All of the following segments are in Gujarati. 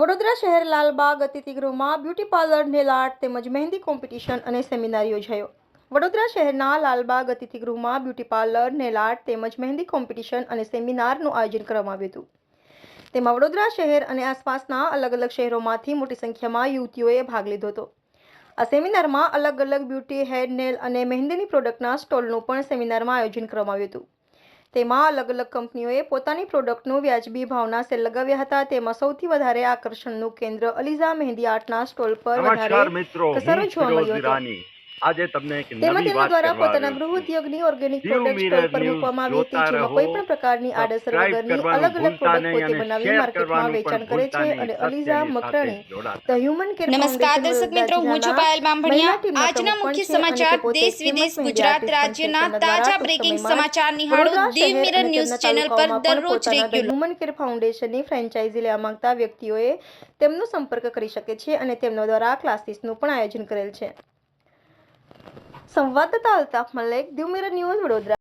વડોદરા શહેર લાલબાગ અતિથિગૃહમાં બ્યુટી પાર્લર, નેલ આર્ટ તેમજ મહેંદી કોમ્પિટિશન અને સેમિનાર યોજાયો. વડોદરા શહેરના લાલબાગ અતિથિગૃહમાં બ્યુટી પાર્લર, નેલ આર્ટ તેમજ મહેંદી કોમ્પિટિશન અને સેમિનારનું આયોજન કરવામાં આવ્યું હતું. તેમાં વડોદરા શહેર અને આસપાસના અલગ અલગ શહેરોમાંથી મોટી સંખ્યામાં યુવતીઓએ ભાગ લીધો હતો. આ સેમિનારમાં અલગ અલગ બ્યુટી હેર નેલ અને મહેંદીની પ્રોડક્ટના સ્ટોલનું પણ સેમિનારમાં આયોજન કરવામાં આવ્યું હતું. તેમાં અલગ અલગ કંપનીઓએ પોતાની પ્રોડક્ટનું વ્યાજબી ભાવના સેલ લગાવ્યા હતા. તેમાં સૌથી વધારે આકર્ષણનું કેન્દ્ર અલીઝા મહેંદી આર્ટના સ્ટોલ પર વધારે કસરો જોવા મળ્યો હતો. આજે તમને એક નવી વાત દ્વારા પોતાના ગૃહ ઉદ્યોગની ઓર્ગેનિક પ્રોડક્ટ પર મૂકવામાં આવી હતી જેમાં કોઈ પણ પ્રકારની આડઅસર વગરની અલગ અલગ પ્રોડક્ટ પોતે બનાવી માર્કેટમાં વેચાણ કરે છે અને Aliza Makrani the human care નમસ્કાર દર્શક મિત્રો હું છું પાયલ બામભણિયા. આજના મુખ્ય સમાચાર દેશ વિદેશ ગુજરાત. રાજ્યના તાજા બ્રેકિંગ સમાચાર નિહાળો દેવ મિરર ન્યૂઝ ચેનલ પર દરરોજ રેગ્યુલર. હ્યુમન કેર ફાઉન્ડેશનની ફ્રેન્ચાઇઝી લેવા માંગતા વ્યક્તિઓએ તેમનો સંપર્ક કરી શકે છે અને તેમના દ્વારા ક્લાસીસનું પણ આયોજન કરેલ છે. સંવાદદાતા અલ્તાફ મલેક ધી ન્યૂઝ વડોદરા.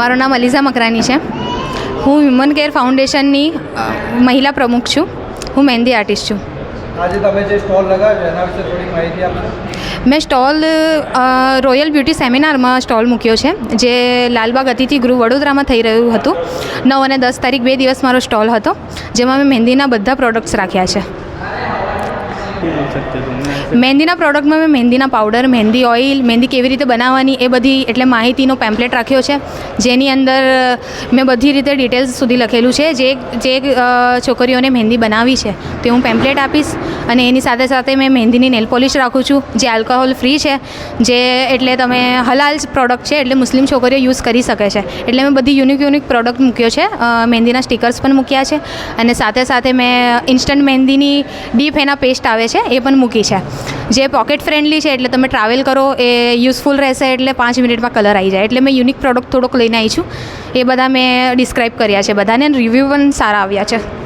મારું નામ અલીઝા મકરાની છે. હું હ્યુમન કેર ફાઉન્ડેશનની મહિલા પ્રમુખ છું. હું મહેંદી આર્ટિસ્ટ છું. આજે તમે જે સ્ટોલ લગાવ્યો એના વિશે થોડી માહિતી આપશો મેં સ્ટોલ રોયલ બ્યુટી સેમિનારમાં સ્ટોલ મૂક્યો છે જે લાલબાગ અતિથિ ગૃહ વડોદરામાં થઈ રહ્યું હતું. નવ અને દસ તારીખ બે દિવસ મારો સ્ટોલ હતો જેમાં મેં મહેંદીના બધા પ્રોડક્ટ્સ રાખ્યા છે. મહેંદીના પ્રોડક્ટમાં મેં મહેંદીના પાવડર મહેંદી ઓઇલ મહેંદી કેવી રીતે બનાવવાની એ બધી એટલે માહિતીનો પેમ્પલેટ રાખ્યો છે. જેની અંદર મેં બધી રીતે ડિટેલ્સ સુધી લખેલું છે. જે જે છોકરીઓને મહેંદી બનાવી છે, તે હું પેમ્પલેટ આપીશ અને એની સાથે સાથે મેં મહેંદીની નેલ પોલિશ રાખું છું, જે આલ્કોહોલ ફ્રી છે, જે એટલે તમે હલાલ પ્રોડક્ટ છે, એટલે મુસ્લિમ છોકરીઓ યુઝ કરી શકે છે. એટલે મેં બધી યુનિક યુનિક પ્રોડક્ટ મૂક્યો છે મહેંદીના સ્ટીકર્સ પણ મૂક્યા છે અને સાથે સાથે મેં ઇન્સ્ટન્ટ મહેંદીની ડીપ એના પેસ્ટ છે, એ પણ મૂકી છે. જે પોકેટ ફ્રેન્ડલી છે, એટલે તમે ટ્રાવેલ કરો, એ યુઝફુલ રહેશે, એટલે પાંચ મિનિટમાં કલર આવી જાય. એટલે મેં યુનિક પ્રોડક્ટ થોડોક લઈને આવી છું. એ બધા મેં ડિસ્ક્રાઇબ કર્યા છે બધાને રિવ્યૂ પણ સારા આવ્યા છે.